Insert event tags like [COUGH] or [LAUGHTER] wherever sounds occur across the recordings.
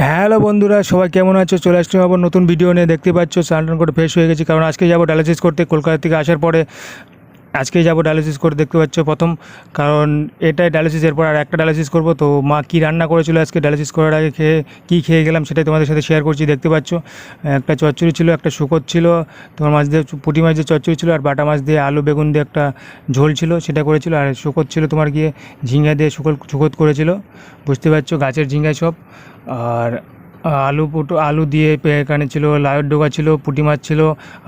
Hello বন্ধুরা, সবাই কেমন আছো? চলে আসছি আবার নতুন ভিডিও নিয়ে। দেখতে পাচ্ছ স্নান করে ফ্রেশ হয়ে গেছি। কারণ আজকে যাব ডায়ালিসিস করতে। কলকাতা থেকে আসার পরে আজকে যাব ডায়ালিসিস করে, দেখতে পাচ্ছ প্রথম। কারণ এটাই ডায়ালিসিস এরপর আর একটা ডায়ালিসিস করব। তো মা কী রান্না করেছিল আজকে ডায়ালিসিস করার আগে, খেয়ে কী খেয়ে গেলাম সেটাই তোমাদের সাথে শেয়ার করছি, দেখতে পাচ্ছ। একটা চচ্চড়ি ছিল, একটা শুকোর ছিল, তোমার মাছ দিয়ে পুঁটি মাছ দিয়ে চচ্চড়ি ছিল, আর বাটা মাছ দিয়ে আলু, বেগুন দিয়ে একটা ঝোল ছিল, সেটা করেছিল। আর শুকোর ছিল তোমার গিয়ে ঝিঙ্গা দিয়ে শুকোর শুকোত করেছিল। বুঝতে পারছ, গাছের ঝিঙ্গায় সব। আর আলু পুটো, আলু দিয়ে এখানে ছিল, লাউয়ের ডোকা ছিল, পুঁটি মাছ ছিল,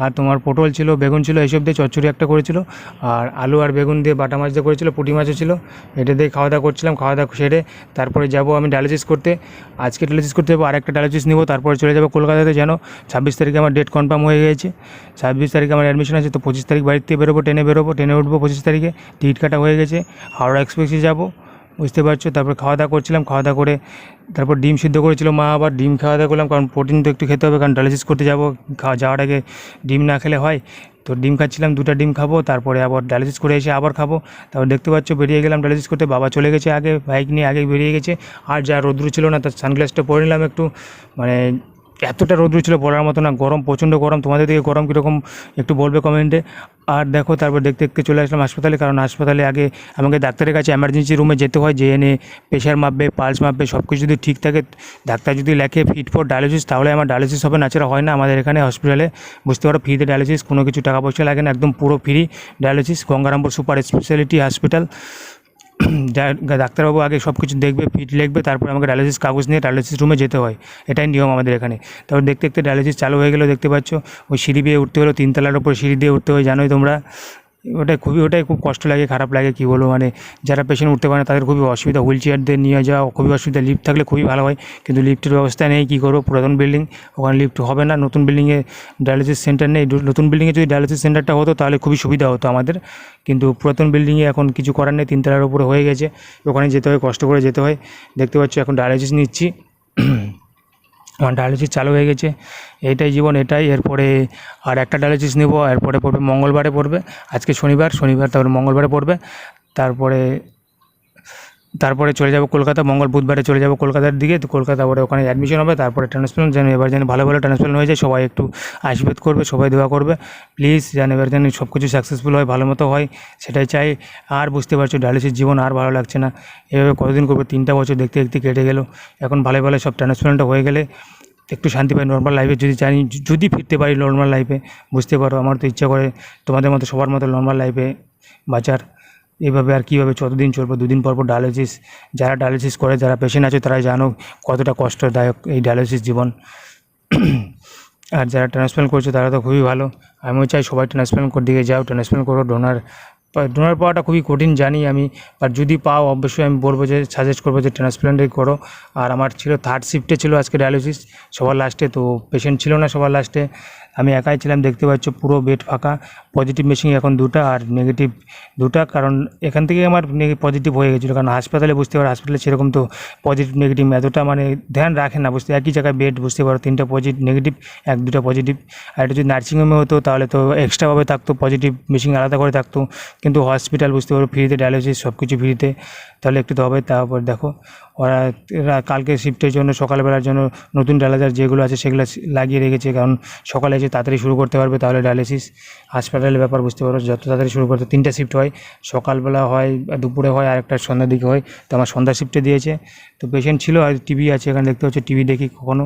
আর তোমার পটল ছিল, বেগুন ছিল, এইসব দিয়ে চচ্চড়ি একটা করেছিল। আর আলু আর বেগুন দিয়ে বাটা মাছ দিয়ে করেছিল, পুঁটি মাছও ছিল। এটা দিয়ে খাওয়া দাওয়া করছিলাম, খাওয়া দাওয়া সেরে তারপরে যাব আমি ডায়ালিসিস করতে। আজকে ডায়ালিসিস করতে যাব আর একটা ডায়ালিসিস নেব, তারপরে চলে যাব কলকাতাতে। যেন ছাব্বিশ তারিখে আমার ডেট কনফার্ম হয়ে গেছে ছাব্বিশ তারিখে আমার অ্যাডমিশন আছে, তো পঁচিশ তারিখ বাড়িতে বেরোবো, ট্রেনে বেরোবো, ট্রেনে উঠবো পঁচিশ তারিখে। টিকিট কাটা হয়ে গেছে, হাওড়া এক্সপ্রেসে যাব। বুঝতে পারছ? তারপর খাওয়া দাওয়া করছিলাম খাওয়া দাওয়া করে তারপর ডিম সিদ্ধ করেছিল মা, আবার ডিম খাওয়া দাওয়া করলাম, কারণ প্রোটিন তো একটু খেতে হবে, কারণ ডায়ালিসিস করতে যাব যাওয়ার আগে ডিম না খেলে হয়। তো ডিম খাচ্ছিলাম, দুটো ডিম খাব, তারপরে আবার ডায়ালিসিস করে এসে আবার খাব। তারপর দেখতে পাচ্ছ বেরিয়ে গেলাম ডায়ালিসিস করতে, বাবা চলে গেছে আগে, বাইক নিয়ে আগে বেরিয়ে গেছে। আর যা রোদ্রু ছিল না তার সানগ্লাসটা পরে নিলাম একটু। মানে এতটা রোদ্রু ছিল, বলার মতো না, গরম, প্রচণ্ড গরম, তোমাদের দিকে গরম কীরকম, একটু বলবে কমেন্টে আর দেখো, তারপর দেখতে দেখতে চলে আসলাম হাসপাতালে, কারণ হাসপাতালে আগে আমাকে ডাক্তারের কাছে এমার্জেন্সি রুমে যেতে হয় যে এনে প্রেশার মাপবে পালস মাপবে সব কিছু যদি ঠিক থাকে, ডাক্তার যদি লেখে ফিট ফর ডায়ালিসিস তাহলে আমার ডায়ালিসিস হবে, নাচারা হয় না আমাদের এখানে হসপিটালে বুঝতে পারো ফ্রিতে ডায়ালিসিস কোনো কিছু টাকা পয়সা লাগে না, একদম পুরো free dialysis Gangarampur super speciality hospital [CLEARS THROAT] ডাক্তারবাবু আগে সব কিছু দেখবে ফিট লিখবে, তারপর আমাকে ডায়ালিসিস কাগজ নিয়ে ডায়ালিসিস রুমে যেতে হয়। এটাই নিয়ম আমাদের এখানে। তারপর দেখতে দেখতে ডায়ালিসিস চালু হয়ে গেলো, দেখতে পাচ্ছ, ওই সিঁড়ি দিয়ে উঠতে হলো, তিনতলার ওপর সিঁড়ি দিয়ে উঠতে হয়, জানোই তোমরা। ওটাই খুবই, ওটাই খুব কষ্ট লাগে, খারাপ লাগে, কী বলব? মানে যারা পেশেন্ট উঠতে পারে না, তাদের খুবই অসুবিধা। হুইল চেয়ার দিয়ে নিয়ে যাওয়া, খুবই অসুবিধা। লিফ্ট থাকলে খুবই ভালো হয়, কিন্তু লিফটের ব্যবস্থা নেই, কী করব? পুরাতন বিল্ডিং ওখানে লিফ্ট হবে না। নতুন বিল্ডিংয়ে ডায়ালিসিস সেন্টার নেই। নতুন বিল্ডিংয়ে যদি ডায়ালিসিস সেন্টারটা হতো, তাহলে খুবই সুবিধা হতো আমাদের। কিন্তু পুরাতন বিল্ডিংয়ে এখন কিছু করার নেই, তিনতলার উপরে হয়ে গেছে। ওখানে যেতে হয়, কষ্ট করে যেতে হয়। দেখতে পাচ্ছ, এখন ডায়ালিসিস নিচ্ছি। আমার ডায়ালিসিস চালু হয়ে গেছে। এটাই জীবন, এটাই। এরপরে আর একটা ডায়ালিসিস নেব। এরপরে পড়বে, মঙ্গলবারে পড়বে। আজকে শনিবার শনিবার তারপরে মঙ্গলবারে পড়বে। তারপরে তারপরে চলে যাব কলকাতা, মঙ্গল বুধবারে চলে যাব কলকাতার দিকে, তো কলকাতা পরে ওখানে অ্যাডমিশন হবে, তারপরে ট্রান্সপ্লান্ট যেন এবার যেন ভালো ভালো ট্রান্সপ্লান্ট হয়ে যায়, সবাই একটু আশীর্বাদ করবে, সবাই দোয়া করবে। প্লিজ যেন এবার যেন সব কিছু সাকসেসফুল হয়, ভালো মতো হয়, সেটাই চাই। আর বুঝতে পারছ ডায়ালিসিস জীবন আর ভালো লাগছে না। এভাবে কতদিন করবে, তিনটা বছর দেখতে দেখতে কেটে গেল। এখন ভালো ভালো সব ট্রান্সপ্লান্টটা হয়ে গেলে একটু শান্তি পাই নর্মাল লাইফে যদি জানি যদি ফিরতে পারি নর্মাল লাইফে বুঝতে পারো, আমার তো ইচ্ছা করে তোমাদের মতো সবার মতো নর্মাল লাইফে বাঁচার। এইভাবে আর কীভাবে যতদিন চলবে, দুদিন পর পর ডায়ালিসিস যারা ডায়ালিসিস করে, যারা পেশেন্ট আছে তারা জানো কতটা কষ্টদায়ক এই ডায়ালিসিস জীবন। আর যারা ট্রান্সপ্লান্ট করছে, তারা তো খুবই ভালো। আমিও চাই সবাই ট্রান্সপ্লান্ট করে দিকে যাও ট্রান্সপ্লান্ট করো ডোনার ডোনার পাওয়াটা খুবই কঠিন, জানি আমি। আর যদি পাও, অবশ্যই আমি বলব যে সাজেস্ট করব যে ট্রান্সপ্লান্টই করো। আর আমার ছিল থার্ড শিফটে ছিল আজকে ডায়ালিসিস সবার লাস্টে তো পেশেন্ট ছিল না সবার লাস্টে আমি একাই ছিলাম, দেখতে পাচ্ছ, পুরো বেড ফাঁকা। পজিটিভ মেশিন এখন দুটো আর নেগেটিভ দুটো। কারণ এখান থেকে আমার পজিটিভ হয়ে গেছিল। কারণ হাসপাতালে বুঝতে পারো, হাসপাতালে সেরকম তো পজিটিভ নেগেটিভ এতটা মানে ধ্যান রাখে না। বুঝতে একই জায়গায় বেড বুঝতে পারো, তিনটা পজিটিভ নেগেটিভ এক, দুটো পজিটিভ আর এটা যদি নার্সিংহোমে হতো, তাহলে তো এক্সট্রাভাবে থাকতো পজিটিভ মেশিন আলাদা করে থাকতো। কিন্তু হসপিটাল বুঝতে পারো ফ্রিতে ডায়ালিসিস সব কিছু ফ্রিতে তাহলে একটু তো হবে তারপর দেখো। ওরা, এরা কালকে শিফটের জন্য, সকালবেলার জন্য নতুন ডায়ালাইজার যেগুলো আছে সেগুলো লাগিয়ে রেখেছে। কারণ সকালে এসে তাড়াতাড়ি শুরু করতে পারবে তাহলে ডায়ালিসিস হাসপাতালের ব্যাপার বুঝতে পারো, যত তাড়াতাড়ি শুরু করতে তিনটা শিফট হয়। সকালবেলা হয়, দুপুরে হয়, আর একটা সন্ধ্যার দিকে হয়। তো আমার সন্ধ্যা শিফটে দিয়েছে। তো পেশেন্ট ছিল আর টিভি আছে, এখানে দেখতে হচ্ছে টিভি দেখি কখনো।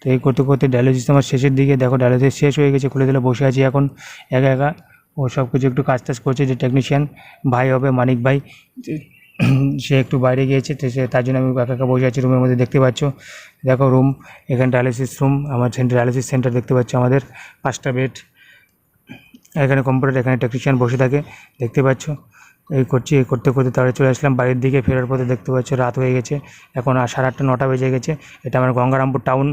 তো এই করতে করতে ডায়ালিসিস আমার শেষের দিকে, দেখো ডায়ালিসিস শেষ হয়ে গেছে, খুলে দিলে বসে আছি এখন, একা একা। ও সব কিছু একটু কাজ টাজ করছে, যে টেকনিশিয়ান ভাই হবে, মানিক ভাই, সে একটু বাইরে গিয়েছে, তো সে তার জন্য আমি একা একা বসে আছি, রুমের মধ্যে দেখতে পাচ্ছ। দেখো রুম এখানে ডায়ালিসিস রুম আমার সেন্টার ডায়ালিসিস সেন্টার দেখতে পাচ্ছ আমাদের, পাঁচটা বেড এখানে কম্পিউটার এখানে টেকনিশিয়ান বসে থাকে, দেখতে পাচ্ছ। এই করছি, এই করতে করতে তারপরে চলে আসলাম। বাড়ির দিকে ফেরার পথে দেখতে পাচ্ছি, রাত হয়ে গেছে। এখন আর সাড়ে আটটা, নটা বেজে গেছে। এটা আমার গঙ্গারামপুর টাউন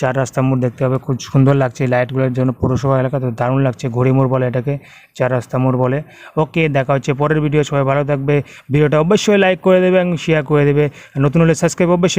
চার রাস্তা মোড় দেখতে হবে খুব সুন্দর লাগছে লাইটগুলোর জন্য। পুরসভা এলাকা তো দারুণ লাগছে, ঘড়ি মোড় বলে এটাকে, চার রাস্তা মোড় বলে। ওকে দেখা হচ্ছে পরের ভিডিও সবাই ভালো থাকবে। ভিডিওটা অবশ্যই লাইক করে দেবে এবং শেয়ার করে দেবে। নতুন হলে সাবস্ক্রাইব অবশ্যই